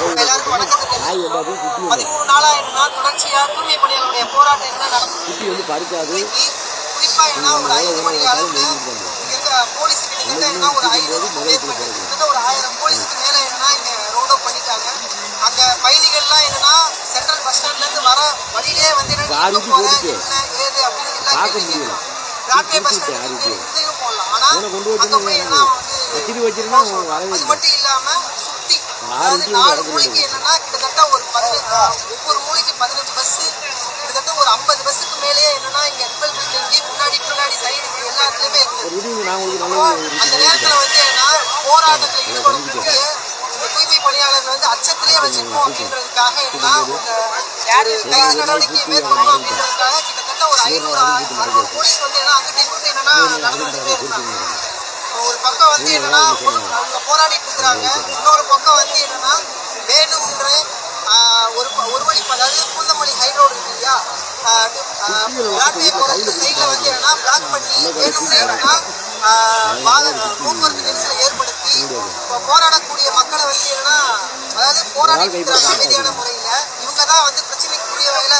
எல்லாருக்கும் வந்து பதிமூணு நாளா என்னன்னா தொடர்ச்சியா தூய்மை பணியாளருடைய போராட்டம் என்ன நடந்துச்சு குட்டி வந்து பறிக்காது இன்னைக்கு குறிப்பா என்ன ஒரு ஐந்து மணி அளவுக்கு இங்க இருக்கிற போலீஸ் கிட்டத்தட்ட என்ன ஒரு ஐநூறு மேற்பட்டு கிட்டத்தட்ட ஒரு ஆயிரம் போலீஸ்க்கு மேல என்னன்னா இங்க ரோட் அப் பண்ணிட்டாங்க அங்க பயணிகள்லாம் என்னன்னா சென்ட்ரல் பஸ் ஸ்டாண்ட்ல இருந்து வர வழியிலேயே வந்து என்ன ஏது அப்படின்னு எல்லாம் பஸ் ஸ்டாண்ட் அங்க போய் வச்சு என்ன வந்து அது மட்டும் இல்லாம சுத்தி ஆறு அதாவது நாலு மூலைக்கு என்னன்னா கிட்டத்தட்ட ஒரு பதினஞ்சு ஒவ்வொரு மூலைக்கு பதினஞ்சு பஸ் கிட்டத்தட்ட ஒரு ஐம்பது பஸ்ஸுக்கு மேலேயே என்னன்னா இங்க ரிப்பல் பில்டிங் முன்னாடி பின்னாடி சைடு எல்லா இடத்துலயுமே ஒரு இருக்குது அந்த நேரத்துல வந்து என்ன போராட்டத்தில் ஈடுபடுறதுக்கு இந்த தூய்மை பணியாளர்கள் வந்து அச்சத்திலேயே வச்சுக்கணும் அப்படின்றதுக்காக என்ன இந்த கைது நடவடிக்கை மேற்கொள்ளணும் அப்படின்றதுக்காக கிட்டத்தட்ட ஒரு ஐநூறு அறுநூறு போலீஸ் வந்து என்ன அங்கிட்ட இங்கிட்ட என்னன்னா ஒரு பக்கம் வந்து என்னன்னா அவங்க போராடிட்டு இருக்கிறாங்க இன்னொரு பக்கம் வந்து என்னன்னா வேணும்ன்ற ஆஹ், ஒரு ஒரு மணி ப- அதாவது பூந்தமல்லி ஹைரோடு இருக்கு இல்லையா? பிளாக்வே போகிற சைடில் வந்து என்னன்னா பிளாக் பண்ணி வேணும்னே என்னன்னா போக்குவரத்து நெரிசலை ஏற்படுத்தி இப்போ போராடக்கூடிய மக்களை வந்து என்னன்னா அதாவது போராடி அமைதியான முறையில் இவங்க தான் வந்து பிரச்சனைக்குரிய வகையில்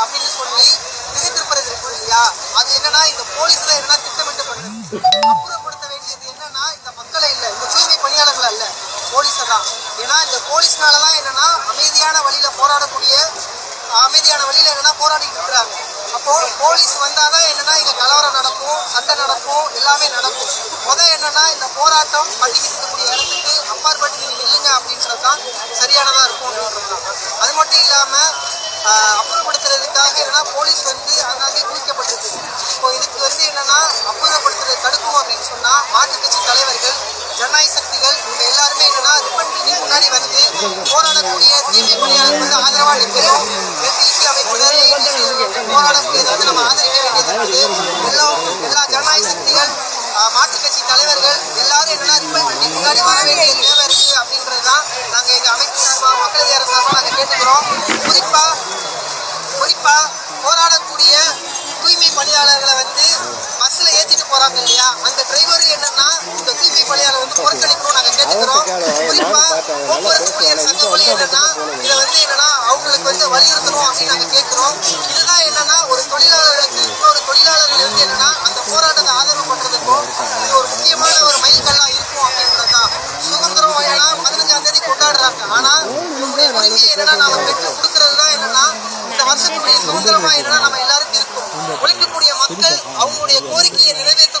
அப்படின்னு சொல்லி திசை திருப்புறது இருக்கும் இல்லையா? அது என்னன்னா இந்த போலீஸ் தான் என்னன்னா திட்டமிட்டு பண்ணுது. அப்புறப்படுத்த வேண்டியது என்னன்னா இந்த மக்களை இல்லை இந்த தூய்மை பணியாளர்கள் அல்ல போலீஸை தான் ஏன்னா இந்த போலீஸ்னால தான் என்னன்னா அமைதியான வழியில போராடக்கூடிய அமைதியான வழியில என்னன்னா போராடிட்டு இருக்கிறாங்க. அப்போ போலீஸ் வந்தாதான் என்னன்னா இங்க கலவரம் நடக்கும் சண்டை நடக்கும் எல்லாமே நடக்கும். முத என்னன்னா இந்த போராட்டம் பண்ணிக்கிட்டு இருக்கக்கூடிய இடத்துக்கு அப்பாற்பட்டு நீங்க நில்லுங்க அப்படின்றது தான் சரியானதா இருக்கும் அது மட்டும் இல்லாம அப்புறப்படுத்துறதுக்காக என்னன்னா போலீஸ் வந்து அங்கங்கே குவிக்கப்பட்டிருக்கு இப்போ இதுக்கு வந்து என்னன்னா அப்புறப்படுத்துறது தடுக்கும் அப்படின்னு சொன்னா மாற்றுக் கட்சி தலைவர்கள் ஜனநாயக சக்திகள் இவங்க எல்லாருமே என்னன்னா ரிப்பன் பில்டிங் முன்னாடி வந்து போராடக்கூடிய தீமை பணியாளர்கள் வந்து ஆதரவா நிற்கிறோம் அமைப்புகள் வந்து நம்ம ஆதரிக்க வேண்டியது இருக்குது எல்லா எல்லா ஜனநாயக சக்திகள் மாற்றுக் கட்சி தலைவர்கள் எல்லாரும் என்னன்னா ரிப்பன் பில்டிங் முன்னாடி வர வேண்டிய தேவை இருக்கு அப்படின்றது தான் நாங்க எங்க அமைப்பு சார்பாக மக்கள் அதிகார சார்பாக நாங்க கேட்டுக்கிறோம். குறிப்பா குறிப்பா போராடக்கூடிய தூய்மை பணியாளர்களை வந்து பஸ்ல ஏத்திட்டு போறாங்க இல்லையா? அந்த டிரைவர் என்னன்னா இந்த தூய்மை பணியாளர் வந்து புறக்கணிக்கணும் நாங்க கேட்டுக்கிறோம். குறிப்பா போக்குவரத்து ஊழியர் சங்கங்கள் என்னன்னா இதை வந்து என்னன்னா அவங்களுக்கு வந்து வலியுறுத்தணும் அப்படின்னு கேட்கிறோம். இதுதான் என்னன்னா ஒரு தொழிலாளர்களுக்கு இன்னொரு தொழிலாளர்கள் வந்து என்னன்னா அந்த போராட்டத்தை ஆதரவு பண்றதுக்கும் இது ஒரு முக்கியமான ஒரு மைல்கல்லா இருக்கும் அப்படின்றது தான். சுதந்திரம் பதினஞ்சாம் தேதி கொண்டாடுறாங்க. ஆனா நம்முடைய என்னன்னா நாம பெற்று கொடுக்கறது தான் என்னன்னா இந்த வருஷத்துடைய சுதந்திரமா என்னன்னா நம்ம எல்லாருக்கும் இருக்கும். உழைக்கக்கூடிய மக்கள் அவங்களுடைய கோரிக்கையை நிறைவேற்றக்கூடிய